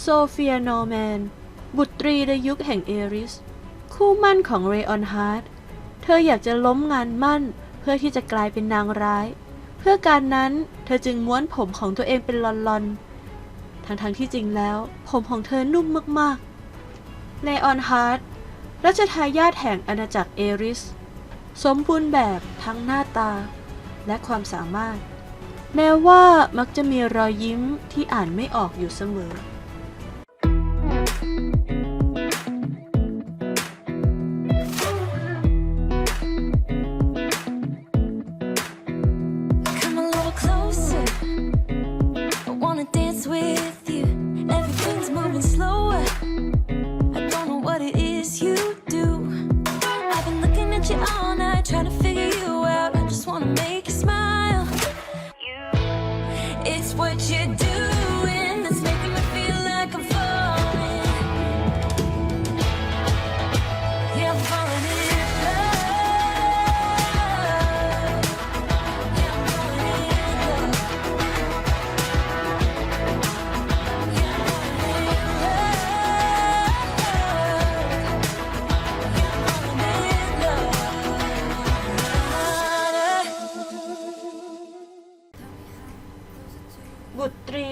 โซเฟียนอร์แมน บุตรีในยุคแห่งเอริส คู่มั่นของเรออนฮาร์ด เธออยากจะล้มงานมั่นเพื่อที่จะกลายเป็นนางร้าย เพื่อการนั้นเธอจึงม้วนผมของตัวเองเป็นลอนๆ ทั้งๆที่จริงแล้ว ผมของเธอนุ่มมากๆเลออนฮาร์ดรัชทายาทแห่งอาณาจักรเอริส สมบูรณ์แบบทั้งหน้าตา และความสามารถ แม้ว่ามักจะมีรอยยิ้มที่อ่านไม่ออกอยู่เสมอ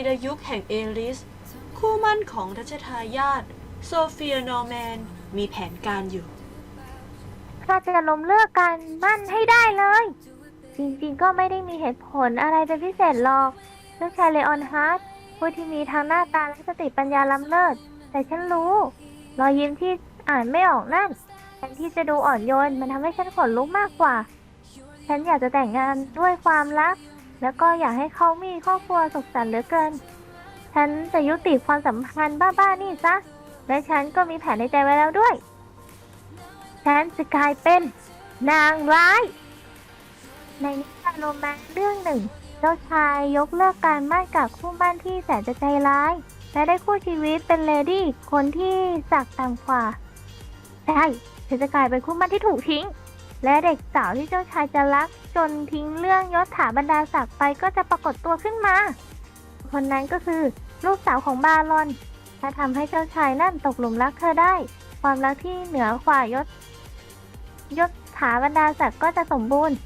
รีในยุคแห่งเอลิส คู่มั่นของรัชทายาทโซเฟียนอร์แมนมีแผนการอยู่ ข้าจะล้มเลิกกันมั่นให้ได้เลย จริงๆก็ไม่ได้มีเหตุผลอะไรเป็นพิเศษหรอกเจ้าชายเลออนฮาร์ดผู้ที่มีทั้งหน้าตาและสติปัญญาล้ำเลิศ แต่ฉันรู้ รอยยิ้มที่อ่านไม่ออกนั่นแทนที่จะดูอ่อนโยน มันทำให้ฉันขนลุกมากกว่า ฉันอยากจะแต่งงานด้วยความรัก แล้วก็อยากให้เขามีครอบครัวสุขสันต์เหลือเกิน ฉันจะยุติความสัมพันธ์บ้าๆนี่ซะ และฉันก็มีแผนในใจไว้แล้วด้วย ฉันจะกลายเป็นนางร้าย ในนิทานโรแมนต์เรื่องหนึ่ง เจ้าชายยกเลิกการมั่นกับคู่มั่นที่แสนจะใจร้าย และได้คู่ชีวิตเป็นเลดี้คนที่สักต่ำกว่าใช่เธอจะกลายเป็นคู่มั่นที่ถูกทิ้ง และเด็กสาวที่เจ้าชายจะรัก จนทิ้งเรื่องยศถาบรรดาศักดิ์ไปก็จะปรากฏตัวขึ้นมา คนนั้นก็คือลูกสาวของบารอน ถ้าทำให้เจ้าชายนั่นตกหลุมรักเธอได้ ความรักที่เหนือกว่ายศ ยศถาบรรดาศักดิ์ก็จะสมบูรณ์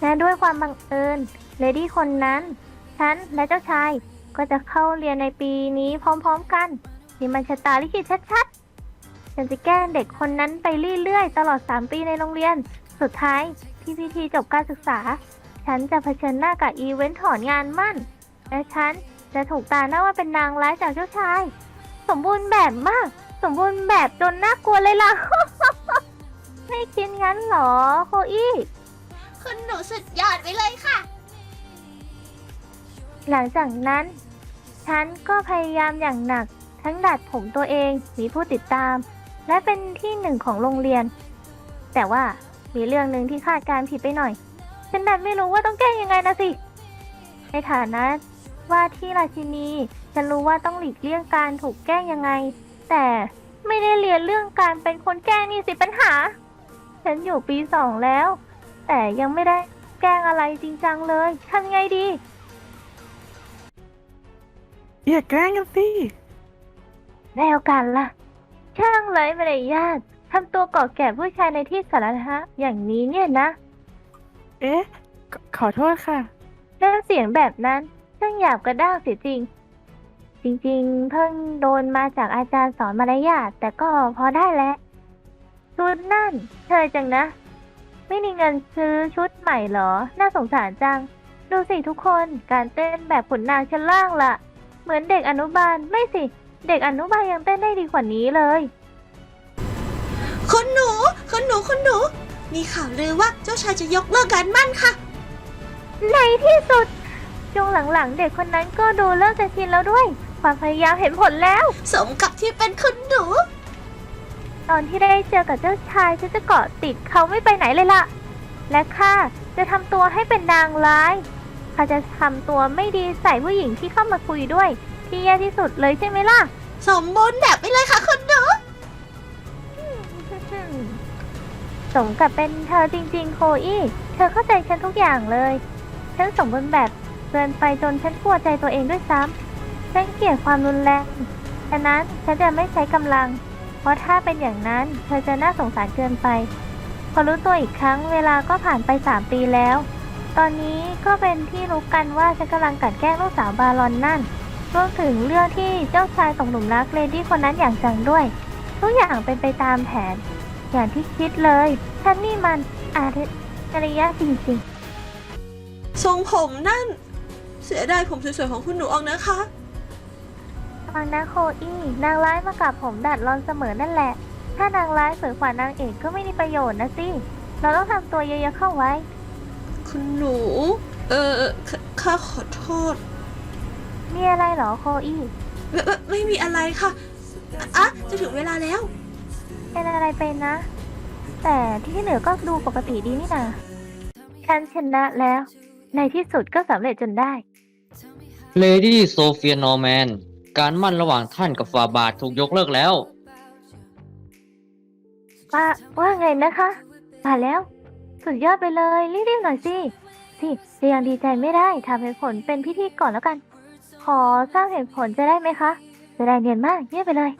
และด้วยความบังเอิญเลดี้คนนั้น ฉันและเจ้าชายก็จะเข้าเรียนในปีนี้พร้อมๆกันนี่มันชะตาลิขิตชัดๆ ฉันจะแกล้งเด็กคนนั้นไปเรื่อยๆ ตลอด 3 ปีในโรงเรียน สุดท้ายที่พิธีจบการศึกษา ฉันจะเผชิญหน้ากับอีเวนต์ถอนงานมั่น และฉันจะถูกตาหน้าว่าเป็นนางร้ายจากเจ้าชาย สมบูรณ์แบบมาก สมบูรณ์แบบจนน่ากลัวเลยล่ะ ไม่คิดงั้นเหรอโคอี้คุณหนูสุดยอดไปเลยค่ะ หลังจากนั้น ฉันก็พยายามอย่างหนัก ทั้งดัดผมตัวเอง มีผู้ติดตาม และเป็นที่หนึ่งของโรงเรียน แต่ว่ามีเรื่องหนึ่งที่คาดการณ์ผิดไปหน่อย ฉันดันไม่รู้ว่าต้องแก้ยังไงนะสิ ในฐานะว่าที่ราชินี ฉันรู้ว่าต้องหลีกเลี่ยงการถูกแกล้งยังไง แต่ไม่ได้เรียนเรื่องการเป็นคนแกล้งนี่สิปัญหา ฉันอยู่ปีสองแล้ว แต่ยังไม่ได้แกล้งอะไรจริงจังเลยทำไงดี อย่าแกล้งกันสิแล้วกันล่ะ ช่างไรมารยาททำตัวก่อแก่ผู้ชายในที่สาธารณะอย่างนี้เนี่ยนะ เอ๊ะ ขอขอโทษค่ะ แล้วเสียงแบบนั้นช่างหยาบกระด้างเสียจริง จริงๆ เพิ่งโดนมาจากอาจารย์สอนมารยาทแต่ก็พอได้แล้วชุดนั่น เธอจังนะ ไม่มีเงินซื้อชุดใหม่เหรอ น่าสงสารจัง ดูสิทุกคนการเต้นแบบขุนนางชั้นล่างล่ะ เหมือนเด็กอนุบาลไม่สิ เด็กอนุบาลยังเต้นได้ดีกว่านี้เลย คุณหนู คุณหนู คุณหนู มีข่าวลือว่าเจ้าชายจะยกเลิกการมั่นค่ะ ในที่สุดช่วงหลังๆ เด็กคนนั้นก็ดูเริ่มจะชินแล้วด้วย ความพยายามเห็นผลแล้ว สมกับที่เป็นคุณหนู ตอนที่ได้เจอกับเจ้าชายฉันจะเกาะติดเขาไม่ไปไหนเลยล่ะ และข้าจะทำตัวให้เป็นนางร้ายข้าจะทำตัวไม่ดีใส่ผู้หญิงที่เข้ามาคุยด้วย ที่แย่ที่สุดเลยใช่ไหมล่ะ สมบูรณ์แบบไปเลยค่ะคุณหนูสมกับเป็นเธอจริง ๆ โคอี้เธอเข้าใจฉันทุกอย่างเลย ฉันสมบูรณ์แบบเกินไปจนฉันกลัวใจตัวเองด้วยซ้ฉันเกลียดความรุนแรงฉะนั้นฉันจะไม่ใช้กำลัง เพราะถ้าเป็นอย่างนั้น เธอจะน่าสงสารเกินไป พอรู้ตัวอีกครั้งเวลาก็ผ่านไปสามปีแล้ว ตอนนี้ก็เป็นที่รู้กันว่าฉันกำลังกลันแกล้งลูกสาวบารอนนั่น รวมถึงเรื่องที่เจ้าชายตกหลุมรักเลดี้คนนั้นอย่างจังด้วย ทุกอย่างเป็นไปตามแผน อย่างที่คิดเลยฉันนี่มันอาริยะจริงทรงผมนั่น เสียดายผมสวยๆของคุณหนูออกนะคะๆฟังนะโคอี้นางร้ายมากับผมดัดรอนเสมอนั่นแหละ ถ้านางร้ายสวยกว่านางเอกก็ไม่มีประโยชน์นะสิ เราต้องทำตัวเยอะๆเข้าไว้ คุณหนู เออขข้าขอโทษ มีอะไรเหรอโคอี้ไม่ไม่ไม่มีอะไรค่ะอะจะถึงเวลาแล้ว เป็นอะไรไปนะ แต่ที่เหลือก็ดูปกติดีนี่นาฉันชนะแล้ว ในที่สุดก็สำเร็จจนได้ เลดี้โซเฟียนอร์แมน การมั่นระหว่างท่านกับฟาบาทถูกยกเลิกแล้ว ว่าว่าไงนะคะ มาแล้ว สุดยอดไปเลยรีบๆหน่อยสิสิจะยังดีใจไม่ได้ทำเหตุผลเป็นพิธีก่อนแล้วกัน ขอทราบเหตุผลจะได้ไหมคะจะได้เนียนมากเงียบไปเลย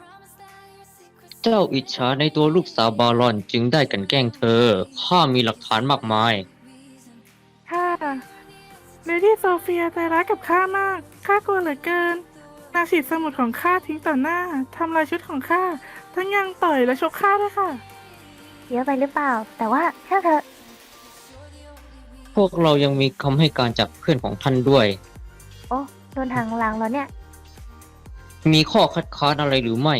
เจ้าอิจฉาในตัวลูกสาวบารอนจึงได้กลันแกล้งเธอ ข้ามีหลักฐานมากมาย ค่ะเลดี้โซเฟียใจร้ายกับข้ามาก ข้ากลัวเหลือเกินนางฉีดสมุดของข้าทิ้งต่อหน้า ทำลายชุดของข้า ทั้งยังต่อยและชกข้าด้วยค่ะ เยอะไปหรือเปล่า แต่ว่าช่างเถอะ พวกเรายังมีคำให้การจากเพื่อนของท่านด้วย โอ้โด นทางหลังแล้วเนี่ย มีข้อคัดค้านอะไรหรือไม่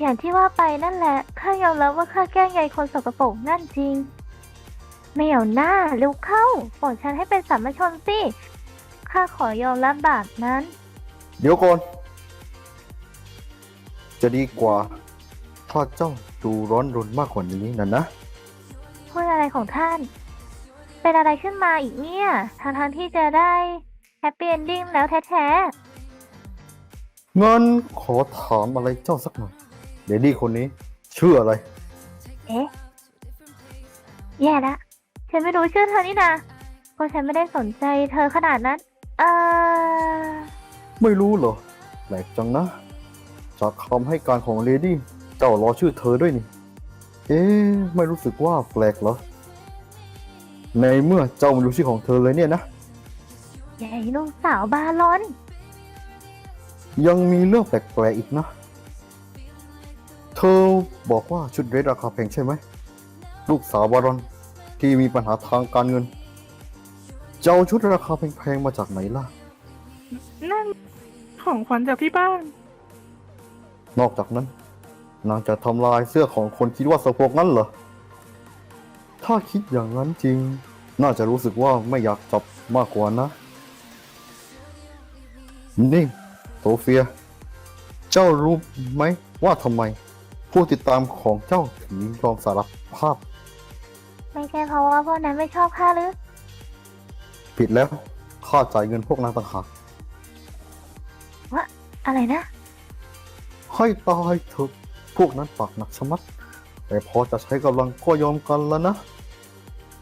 อย่างที่ว่าไปนั่นแหละข้ายอมรับว่าข้าแกล้งยายคนสกปรกนั่นจริง ไม่เอาหน้าเร็วเข้าปล่อยฉันให้เป็นสามัญชนสิข้าขอยอมรับบาปนั้น เดี๋ยวก่อน จะดีกว่า ถ้าเจ้าดูร้อนรนมากกว่านี้นะนะ พูดอะไรของท่าน เป็นอะไรขึ้นมาอีกเนี่ยทางทางๆที่จะได้ แฮปปี้เอนดิ้งแล้วแท้งั้นขอถามอะไรเจ้าสักหน่อยเลดี้คนนี้ชื่ออะไร ๆ เอ๊ะ แย่ละ ฉันไม่รู้ชื่อเธอนี่นะเพราะฉันไม่ได้สนใจเธอขนาดนั้น เออไม่รู้เหรอแปลกจังนะ จากคำให้การของเลดี้เจ้ารอชื่อเธอด้วยนี่ เอ๊ะ ไม่รู้สึกว่าแปลกเหรอ ในเมื่อเจ้าไม่รู้ชื่อของเธอเลยเนี่ยนะ ใหญ่ลูกสาวบาลอน ยังมีเรื่องแปลกๆอีกนะ เธอบอกว่าชุดเดรสราคาแพงใช่ไหม ลูกสาวบารอนที่มีปัญหาทางการเงินจะเอาชุดราคาแพงๆมาจากไหนล่ะ นั่นของขวัญจากที่บ้าน นอกจากนั้น นางจะทำลายเสื้อของคนคิดว่าสะโพกนั้นเหรอ ถ้าคิดอย่างนั้นจริง น่าจะรู้สึกว่าไม่อยากจับมากกว่านะ นี่โซเฟีย เจ้ารู้ไหมว่าทำไม ผู้ติดตามของเจ้าถึงยอมสารภาพ ไม่ใช่เพราะว่าพวกนั้นไม่ชอบข้าหรือ ผิดแล้วข้าจ่ายเงินพวกนางต่างหากอะไรนะ ให้ตายเถอะพวกนั้นปากหนักชะมัด แต่พอจะใช้กำลังก็ยอมกันแล้วนะ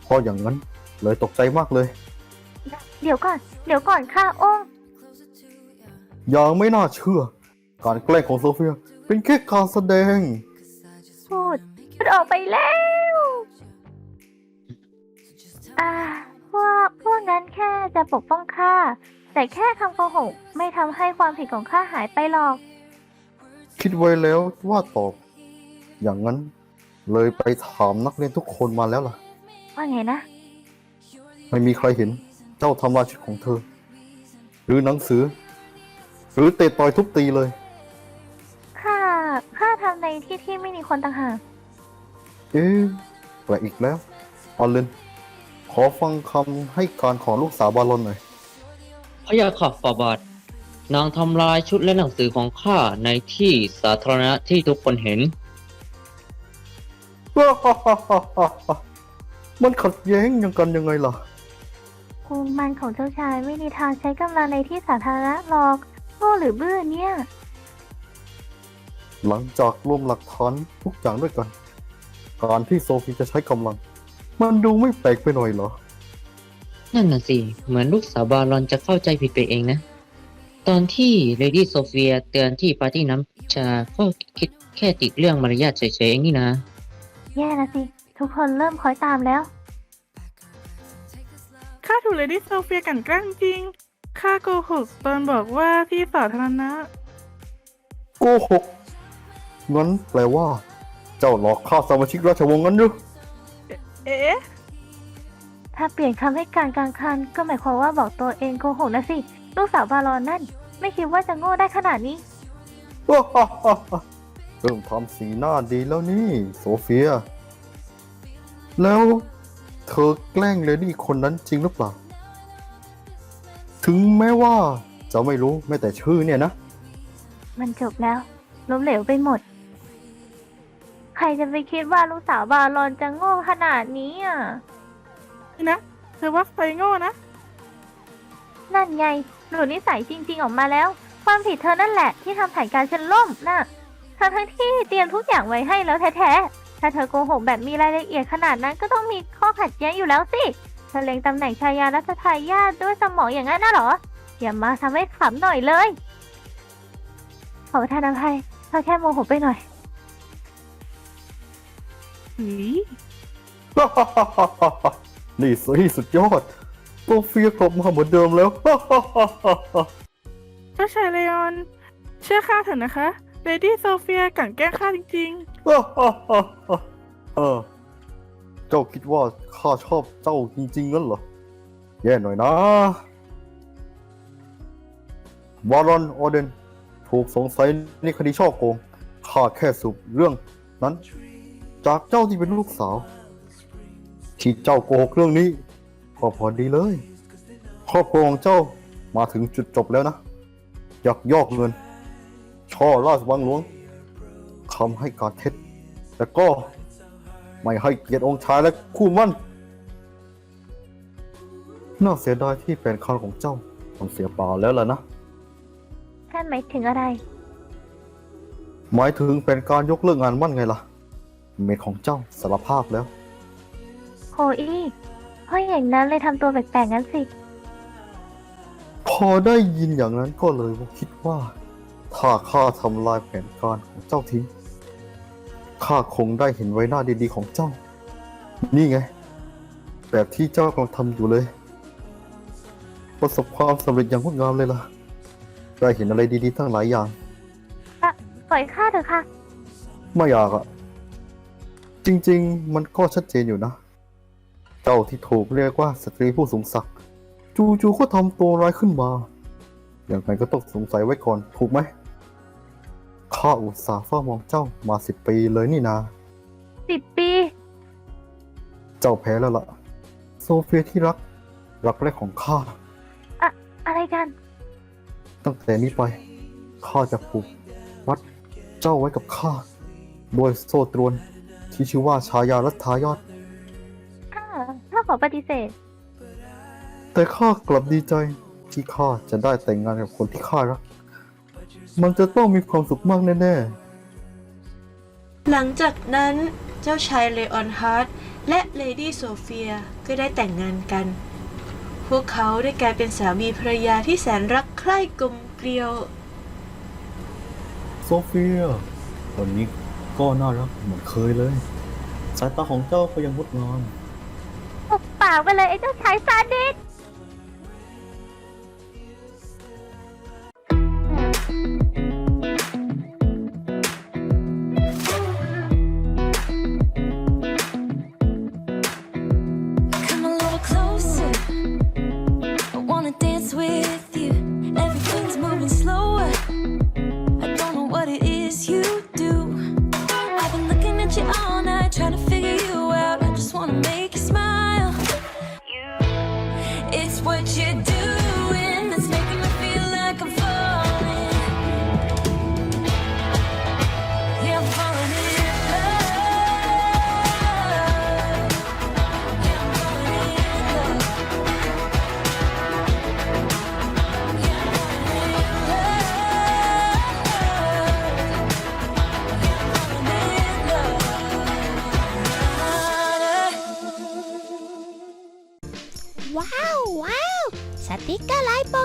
เพราะอย่างนั้นเลยตกใจมากเลย เดี๋ยวก่อน เดี๋ยวก่อนข้าโอ้ง อย่างไม่น่าเชื่อ การแกล้งของโซเฟีย เป็นแค่การแสดงพูดพูดออกไปแล้ว อ่าพวกพวกนั้นแค่จะปกป้องข้า แต่แค่คำโกหกไม่ทำให้ความผิดของข้าหายไปหรอก คิดไว้แล้วว่าตอบ อย่างนั้นเลยไปถามนักเรียนทุกคนมาแล้วล่ะ ว่าไงนะ ไม่มีใครเห็นเจ้าทำลายชุดของเธอ หรือหนังสือ หรือเตะต่อยทุบตีเลยข้าข้าทำในที่ที่ไม่มีคนต่างหากเอ๊ะแปลกอีกแล้วออลเลนขอฟังคำให้การของลูกสาวบาลอนหน่อยพระยาขับฟาบาท นางทำลายชุดและหนังสือของข้าในที่สาธารณะที่ทุกคนเห็น มันขัดแย้งยังกันยังไงล่ะคูมันของเจ้าชายไม่มีทางใช้กำลังในที่สาธารณะหรอก โง่หรือบื้อเนี่ย หลังจากรวมหลักฐานทุกอย่างด้วยกันการที่โซฟีจะใช้กำลัง มันดูไม่แปลกไปหน่อยเหรอ นั่นน่ะสิ เหมือนลูกสาวบารอนจะเข้าใจผิดไปเองนะ ตอนที่เลดี้โซเฟียเตือนที่ปาร์ตี้น้ำชาก็คิดแค่ติดเรื่องมารยาทเฉยๆเองนี่นะ แย่นะสิ ทุกคนเริ่มคอยตามแล้ว ข้าถูกเลดี้โซเฟียกลันแกล้งจริง ข้าโกหกตอนบอกว่าที่สาธารณะ โกหกงั้นแปลว่า เจ้าหลอกข้าสมาชิกราชวงศ์งั้นหรือเอ๊ะ ถ้าเปลี่ยนคำให้การกลางคันก็หมายความว่าบอกตัวเองโกหกนะสิ ลูกสาวบารอนนั่น ไม่คิดว่าจะโง่ได้ขนาดนี้เริ่มทำสีหน้าดีแล้วนี่ โซเฟีย แล้ว เธอแกล้งเลดี้คนนั้นจริงหรือเปล่า ถึงแม้ว่าจะไม่รู้แม้แต่ชื่อเนี่ยนะ มันจบแล้วล้มเหลวไปหมด ใครจะไปคิดว่าลูกสาวบารอนจะโง่ขนาดนี้อะนี่นะเธอว่าใครโง่นะ นั่นไงหนูนิสัยจริง ๆ ออกมาแล้ว ความผิดเธอนั่นแหละ ที่ทำแผนการฉันล่มน่ะทั้งทั้งๆที่เตรียมทุกอย่างไว้ให้แล้วแท้ๆ ถ้าเธอโกหกแบบมีรายละเอียดขนาดนั้นก็ต้องมีข้อขัดแย้งอยู่แล้วสิ เธอเล็งตำแหน่งชายารัชทายาทด้วยสมองอย่างนั้นน่ะเหรอ อย่ามาทำให้ขำหน่อยเลย ขอประทานอภัยเธอแค่โมโหไปหน่อยหืยนี่สิสุดยอดโซเฟียกลับมาเหมือนเดิมแล้ว เจ้าชายเลออนเชื่อข้าเถอะนะคะ เลดี้โซเฟียกลันแกล้งข้าจริงเออ เจ้าคิดว่าข้าชอบเจ้าจริงๆงั้นเหรอ แย่หน่อยนะวารอนโอเดน ถูกสงสัยในคดีช่อโกง ข้าแค่สืบเรื่องนั้น จากเจ้าที่เป็นลูกสาว ที่เจ้าโกหกเรื่องนี้ก็พอดีเลย ครอบครัวของเจ้ามาถึงจุดจบแล้วนะยักยอกเงิน ช่อราชวังหลวงคำให้การเท็จ แล้วก็ ไม่ให้เกียรติองค์ชายและคู่มั่นน่าเสียดายที่แฟนคลับของเจ้าต้องเสียเปล่าแล้วล่ะนะท่านหมายถึงอะไร หมายถึงเป็นการยกเลิกงานมั่นไงล่ะ เมดของเจ้าสารภาพแล้วโคอี้เพราะอย่างนั้นเลยทำตัวแปลกๆงั้นสิ พอได้ยินอย่างนั้นก็เลยคิดว่า ถ้าข้าทำลายแผนการของเจ้าทิ้ง ข้าคงได้เห็นไว้หน้าดีๆของเจ้า นี่ไง แบบที่เจ้ากำลังทำอยู่เลย ประสบความสำเร็จอย่างงดงามเลยล่ะ ได้เห็นอะไรดีๆทั้งหลายอย่างปล่อยข้าเถอะค่ะ ไม่อยากอะจริงๆ มันก็ชัดเจนอยู่นะ เจ้าที่ถูกเรียกว่าสตรีผู้สูงศักดิ์จู่ๆก็ทำตัวร้ายขึ้นมา อย่างไรก็ต้องสงสัยไว้ก่อนถูกไหม ข้าอุตส่าห์เฝ้ามองเจ้ามาสิบปีเลยนี่นาสิบปี เจ้าแพ้แล้วล่ะ โซเฟียที่รัก รักแรกของข้า อะไรกัน ตั้งแต่นี้ไป ข้าจะผูกวัดเจ้าไว้กับข้าโดยโซ่ตรวนที่ชื่อว่าชายารัฐายอดข้าข้าขอปฏิเสธ แต่ข้ากลับดีใจที่ข้าจะได้แต่งงานกับคนที่ข้ารัก มันจะต้องมีความสุขมากแน่หลังจากนั้นเจ้าชายเลออนฮาร์ดและเลดี้โซเฟียก็ได้แต่งงานกัน พวกเขาได้กลายเป็นสามีภรรยาที่แสนรักใคร่กลมเกลียว ๆ โซเฟียวันนี้ก็น่ารักเหมือนเคยเลย สายตาของเจ้าก็ยังงดงามปุบปากไปเลยไอ้เจ้าชายซาดิส